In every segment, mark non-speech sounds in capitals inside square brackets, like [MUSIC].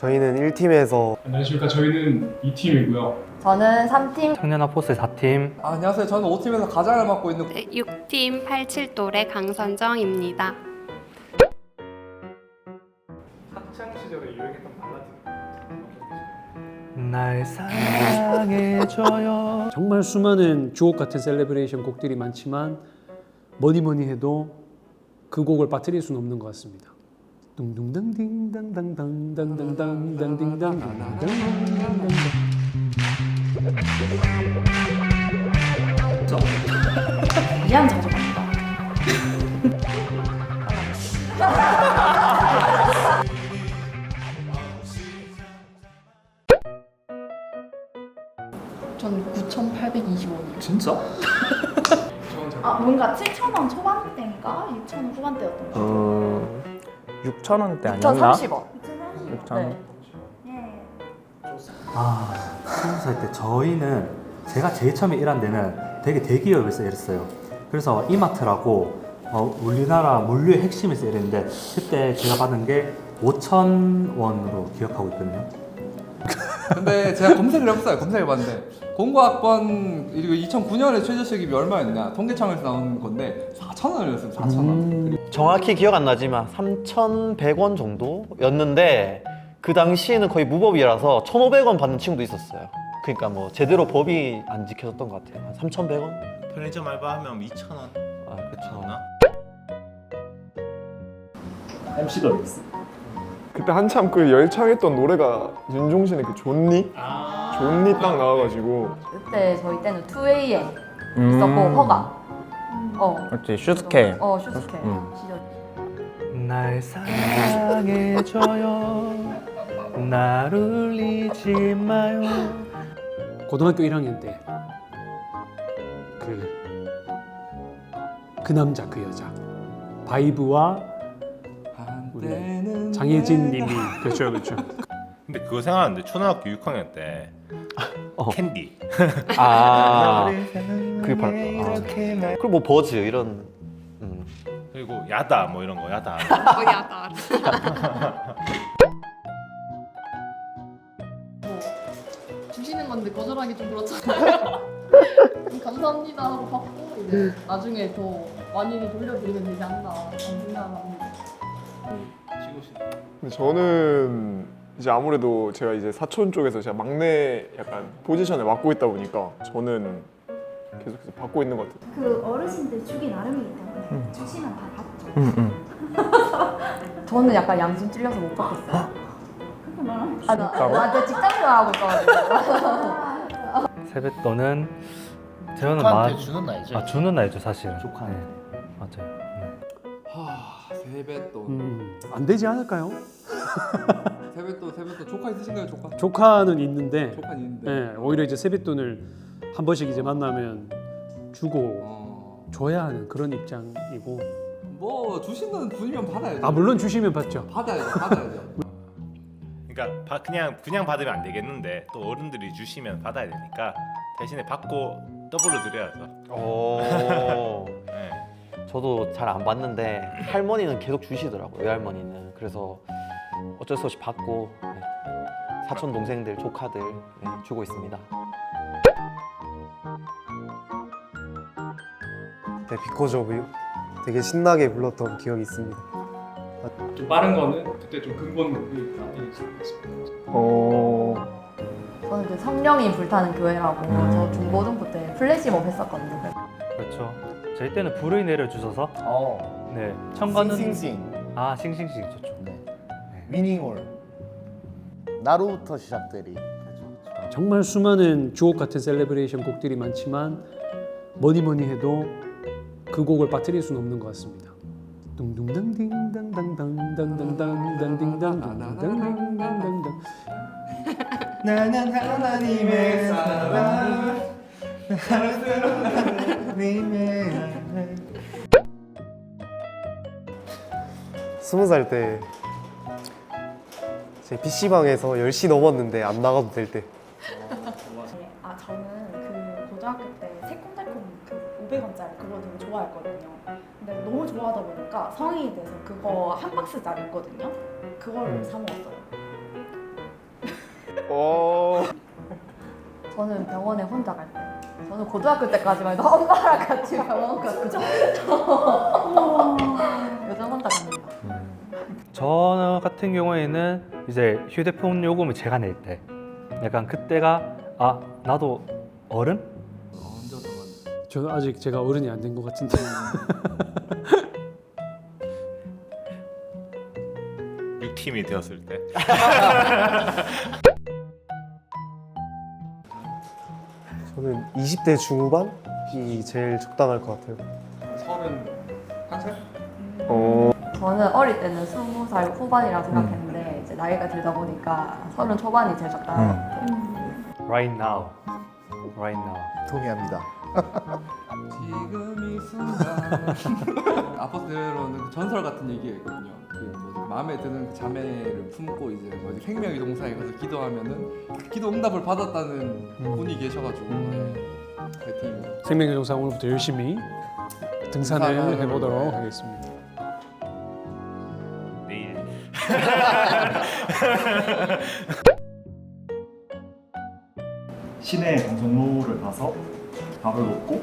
저희는 1팀에서 안녕하십니까. 저희는 2팀이고요. 저는 3팀 청년아 포스 4팀 아, 안녕하세요. 저는 5팀에서 가장을 맡고 있는 6팀 87돌의 강선정입니다. 학창 시절에 유행했던 발라드. 날 사랑해줘요 [LAUGHS] 정말 수많은 주옥 같은 셀레브레이션 곡들이 많지만 뭐니 뭐니 해도 그 곡을 빠뜨릴 수는 없는 것 같습니다. 미안 자주 갑니다. 전 9,820원이요. 진짜? 저는 잘아 뭔가 7,000원 초반대인가 6,000원 후반대였던 것 같아요. 어... 6천 원대 아니었나? 2,030원. 6천 원. 네. 아 스무 살 때 저희는 제가 제일 처음에 일한 데는 되게 대기업에서 일했어요 그래서 이마트라고 어, 우리나라 물류의 핵심에서 일했는데 그때 제가 받은 게 5천 원으로 기억하고 있거든요 근데 제가 검색을 해봤어요. 검색해봤는데 공고학번 그리고 2009년에 최저시급이 얼마였냐? 통계청에서 나온 건데 4천 원이었어요. 4천 원. 정확히 기억 안 나지만 3,100원 정도였는데 그 당시에는 거의 무법이라서 1,500원 받는 친구도 있었어요. 그러니까 뭐 제대로 법이 안 지켜졌던 것 같아요. 한 3,100원? 편의점 알바하면 2,000원 아, 그렇죠. 나오나? MC 더 믹스. 그때 한참 그 열창했던 노래가 윤종신의 그 존니? 존니 딱 나와가지고 그때 저희 때는 2AM 음. 있었고 허가. 어. 맞지 슈스케 어 슈스케 음. 시절. 날 사랑해줘요 날 울리지 마요 고등학교 1학년 때 그 그 남자 그 여자 바이브와 한때는 장혜진 님이 그렇죠 그렇죠 근데 그거 생각하는데 초등학교 6학년 때 어. 캔디 아, [LAUGHS] 그게 발. 아. 그리고 뭐 버즈 이런. 음. 그리고 야다 뭐 이런 거 야다 [LAUGHS] 어, 야다. 주시는 건데 거절하기 좀 그렇잖아요. [LAUGHS] 감사합니다 하고 받고 이제 나중에 더 많이 돌려드리면 되지 않나 라는 생각을 합니다. 근데 저는 이제 아무래도 제가 이제 사촌 쪽에서 제가 막내 약간 포지션을 맡고 있다 보니까 저는 계속해서 받고 있는 것 같아요 그 어르신들 주기 나름이기 때문에 주시면 다 받죠. [LAUGHS] 저는 약간 양심 찔려서 못 받겠어요. 그렇게 말하면 아, 나, 나, 나 직장 생활하고 있어가지고. [LAUGHS] 세뱃돈은 저는 조카한테 마- 주는 나이죠 아 주는 나이죠 사실은 조카한테. 네, 맞아요 네. 하, 세뱃돈. 음, 안 되지 않을까요? [LAUGHS] 세뱃돈, 세뱃돈. 조카 있으신가요, 조카? 조카는 있는데 조카 있는데. 예, 오히려 이제 세뱃돈을 한 번씩 이제 만나면 주고 어. 줘야 하는 그런 입장이고 뭐 주시는 분이면 받아야죠. 아 물론 주시면 받죠 받아야죠, 받아야죠. [LAUGHS] 그러니까 바- 그냥 그냥 받으면 안 되겠는데 또 어른들이 주시면 받아야 되니까 대신에 받고 더블로 드려야죠 오. [LAUGHS] 네. 저도 잘안 받는데 할머니는 계속 주시더라고요. 외할머니는. 그래서 어쩔 수 없이 받고 네. 사촌 동생들, 조카들 네, 주고 있습니다. 네, 비코즈 오브 유 되게 신나게 불렀던 기억이 있습니다. 좀 빠른 거는 그때 좀 근본 곡이 있습니다. 어... 저는 그 성령이 불타는 교회라고 음. 저 중고등부 때 플래시몹 했었거든요. 그렇죠 저희 때는 불을 내려주셔서 어. 네 청관은 싱싱싱. 아 싱싱싱 좋죠 네. 위닝홀. 나루부터 시작되리. 정말 수많은 주옥 같은 셀레브레이션 곡들이 많지만 뭐니 뭐니 해도 그 곡을 빠뜨릴 수는 없는 것 같습니다. 둥둥당딩당당당당당당당당당당당당당당 나는 하나님의 사랑 [LAUGHS] 스무 살 때 제 PC방에서 10시 넘었는데 안 나가도 될 때. 아 저는 그 고등학교 때 새콤달콤 그 500원짜리 그거 되게 좋아했거든요. 근데 너무 좋아하다 보니까 성인이 돼서 그거 한 박스짜리 있거든요. 그거를 사 먹었어요. 어. 저는 병원에 혼자 갈 때. 저는 고등학교 때까지만 해도 엄마랑 같이 병원 갔거든요. 요즘 혼자 갑니다. 저 같은 경우에는 이제 휴대폰 요금을 제가 낼 때 약간 그때가 아 나도 어른? 저는 아직 제가 어른이 안 된 것 같은데. 육팀이 되었을 때. [LAUGHS] 저는 20대 중후반이 제일 적당할 것 같아요. 서른 한 살? 어. 저는 어릴 때는 스무 살 후반이라고 생각했는데 이제 나이가 들다 보니까 서른 초반이 제일 적당한 것 같아요. Right now. Right now. 동의합니다. 지금 이 순간 [LAUGHS] 아파트로는 그 전설 같은 얘기가 있거든요. 마음에 드는 그 자매를 품고 이제 뭐지 생명의 동산에 가서 기도하면은 기도 응답을 받았다는 분이 계셔가지고 네. 그 팀입니다. 생명의 동상 오늘부터 열심히 등산을 등산을 해보도록 네. 하겠습니다. 내일 [LAUGHS] 시내 방송로를 가서 밥을 먹고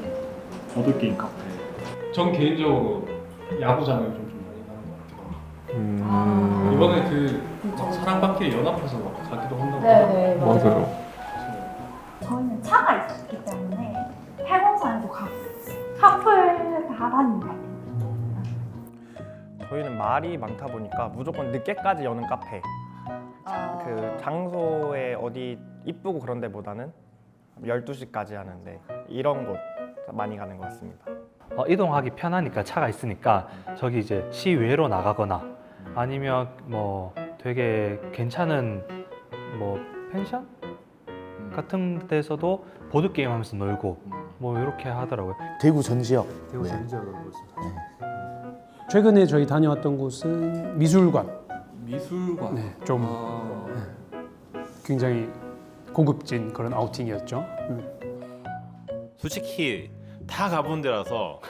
보드게임 카페. 전 개인적으로 야구장을 좀, 음. 아. 이번에 그 막 사랑받기 연합해서 막 가기도 한다고. 네네 맞아요. 저희는 차가 있었기 때문에 팔공산에도 가고 카풀 다 같아요. 저희는 말이 많다 보니까 무조건 늦게까지 여는 카페 아, 그 장소에 어디 이쁘고 그런 데보다는 12시까지 하는데 이런 곳 많이 가는 것 같습니다 어, 이동하기 편하니까 차가 있으니까 저기 이제 시외로 나가거나 아니면 뭐 되게 괜찮은 뭐 펜션 같은 데서도 보드 게임 하면서 놀고 뭐 이렇게 하더라고요. 대구 전 지역. 대구 네. 전지역으로 보고 있습니다. 최근에 저희 다녀왔던 곳은 미술관. 미술관. 네, 좀 아, 굉장히 고급진 그런 아우팅이었죠. 음. 솔직히 다 가본 데라서 [LAUGHS]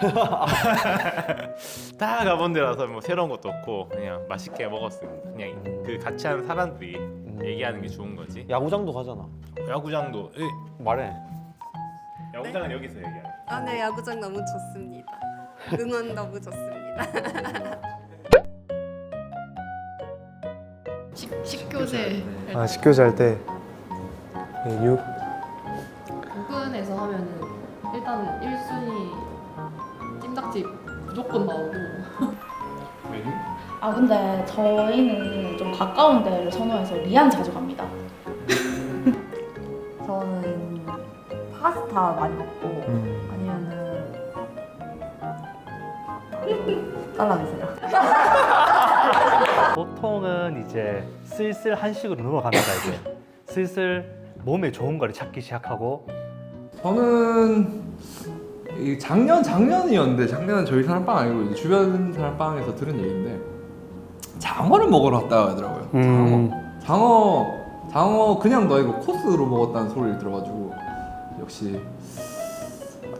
다 가본 데라서 뭐 새로운 것도 없고 그냥 맛있게 먹었습니다. 그냥 그 같이 하는 사람들이 얘기하는 게 좋은 거지. 야구장도 가잖아. 야구장도 에, 말해. 야구장은 여기서 얘기하는. 아, 네, 야구장 너무 좋습니다. 응원 너무 좋습니다. [LAUGHS] 식, 식교제 아, 식교제 할때 메뉴 부근에서 하면은 일단은 1순위 찜닭집 무조건 나오고 메뉴? 아 근데 저희는 좀 가까운 데를 선호해서 리안 자주 갑니다. 저는 파스타 많이 먹고 음. 아니면은 잘라주세요. [LAUGHS] 보통은 이제 슬슬 한식으로 넘어갑니다 이제. 슬슬 몸에 좋은 거를 찾기 시작하고 저는 이 작년 작년이었는데 작년은 저희 사람빵 아니고 이제 주변 사람빵에서 들은 얘기인데 장어를 먹으러 갔다 하더라고요. 음. 장어 장어 장어 그냥 너 이거 코스로 먹었다는 소리를 들어가지고 역시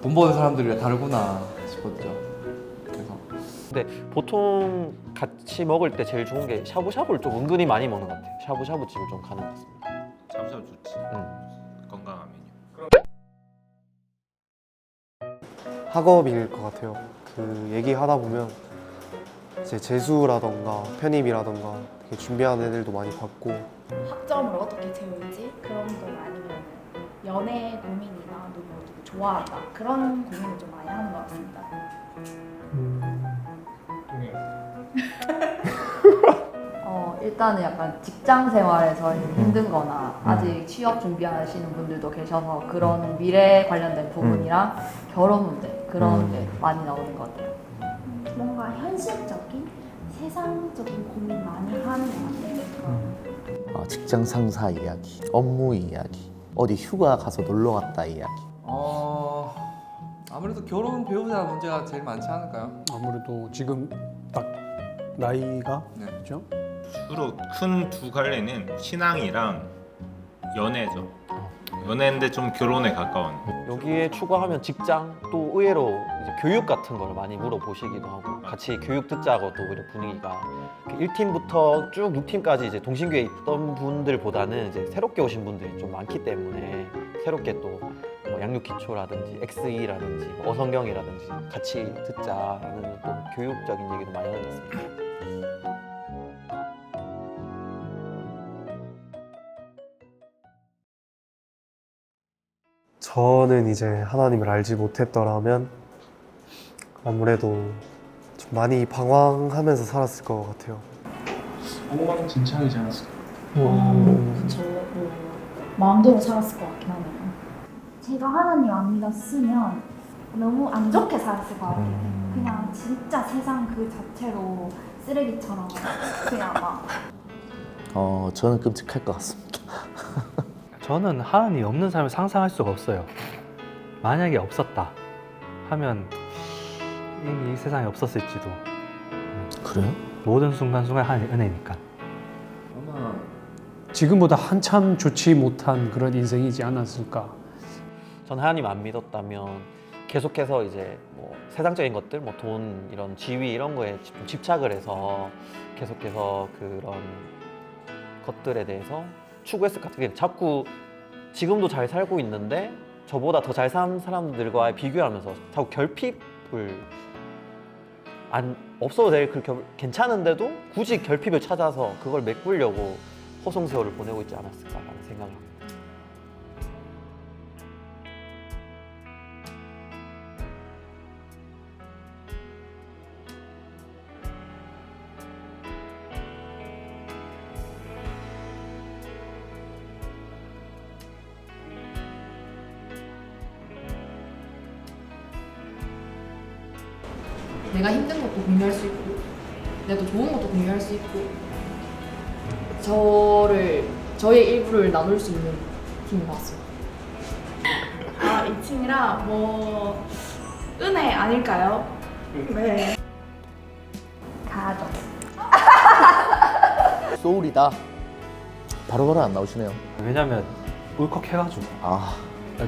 돈 버는 사람들이 다르구나 싶었죠. 그래서 근데 보통 같이 먹을 때 제일 좋은 게 샤브샤브를 좀 은근히 많이 먹는 것 같아요. 샤브샤브 집을 좀 가는 것 같습니다. 샤브샤브 좋지. 응. 학업일 것 같아요. 그 얘기하다 보면 이제 재수라던가 편입이라던가 되게 준비하는 애들도 많이 봤고 학점을 어떻게 채울지 그런 걸 아니면 연애 고민이나 누구 누구 좋아한다 그런 고민을 좀 많이 하는 것 같습니다. 동해. 어, 일단은 약간 직장 생활에서 힘든 거나 아직 취업 준비하시는 분들도 계셔서 그런 미래 관련된 부분이랑 결혼 문제 그런 게 많이 나오는 것 같아요. 뭔가 현실적인 세상적인 고민 많이 하는 것 같아요. 어, 직장 상사 이야기, 업무 이야기, 어디 휴가 가서 놀러 갔다 이야기. 어 아무래도 결혼 배우자 문제가 제일 많지 않을까요? 아무래도 지금 딱 나이가 네. 그죠? 주로 큰 두 갈래는 신앙이랑 연애죠. 연애인데 좀 결혼에 가까운. 여기에 추가하면 직장 또 의외로 이제 교육 같은 걸 많이 물어보시기도 하고 같이 교육 듣자고 또 오히려 분위기가 1팀부터 쭉 6팀까지 이제 동신교에 있던 분들보다는 이제 새롭게 오신 분들이 좀 많기 때문에 새롭게 또뭐 양육 기초라든지 XE라든지 뭐 어성경이라든지 같이 듣자라는 또 교육적인 얘기도 많이 하는 것 같습니다. 저는 이제 하나님을 알지 못했더라면 아무래도 좀 많이 방황하면서 살았을 것 같아요. 엉망진창이지 않았을까? 저 마음대로 살았을 것 같긴 하네요. 제가 하나님 안 믿었으면 너무 안 좋게 살았을 것 같아요. 그냥 진짜 세상 그 자체로 쓰레기처럼 그냥 막 어, 저는 끔찍할 것 같습니다. [LAUGHS] 저는 하나님이 없는 삶을 상상할 수가 없어요. 만약에 없었다 하면 이, 이 세상에 없었을지도. 그래요? 모든 순간순간 하나님 은혜니까. 아마 지금보다 한참 좋지 못한 그런 인생이지 않았을까. 전 하나님 안 믿었다면 계속해서 이제 뭐 세상적인 것들, 뭐 돈 이런 지위 이런 거에 집- 집착을 해서 계속해서 그런 것들에 대해서 추구했을 것 같아요. 자꾸 지금도 잘 살고 있는데 저보다 더 잘 사는 사람들과 비교하면서 자꾸 결핍을 안 없어도 될 그 괜찮은데도 굳이 결핍을 찾아서 그걸 메꾸려고 허송세월을 보내고 있지 않았을까라는 생각을 합니다. 내가 힘든 것도 공유할 수 있고 내가 또 좋은 것도 공유할 수 있고 저를 저의 일부를 나눌 수 있는 팀인 것 같습니다. 아, 이 팀이라 뭐 은혜 아닐까요? 네. 가족. [LAUGHS] 소울이다. 바로바로 안 나오시네요. 왜냐면 울컥해가지고. 아,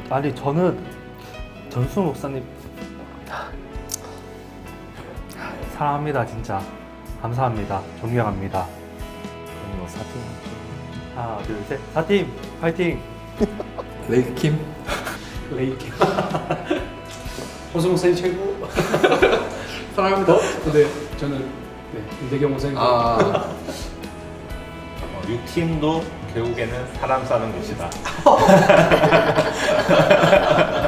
아니 저는 전수 목사님 사랑합니다 진짜 감사합니다 존경합니다. 뭐 사팀 하나 둘셋 사팀 파이팅. 레이킴 레이키. 호성 목사님 최고. [LAUGHS] 사랑합니다. 네, 저는 네, 윤대경 목사님. 아 어, 6팀도 결국에는 사람 싸는 곳이다. [LAUGHS]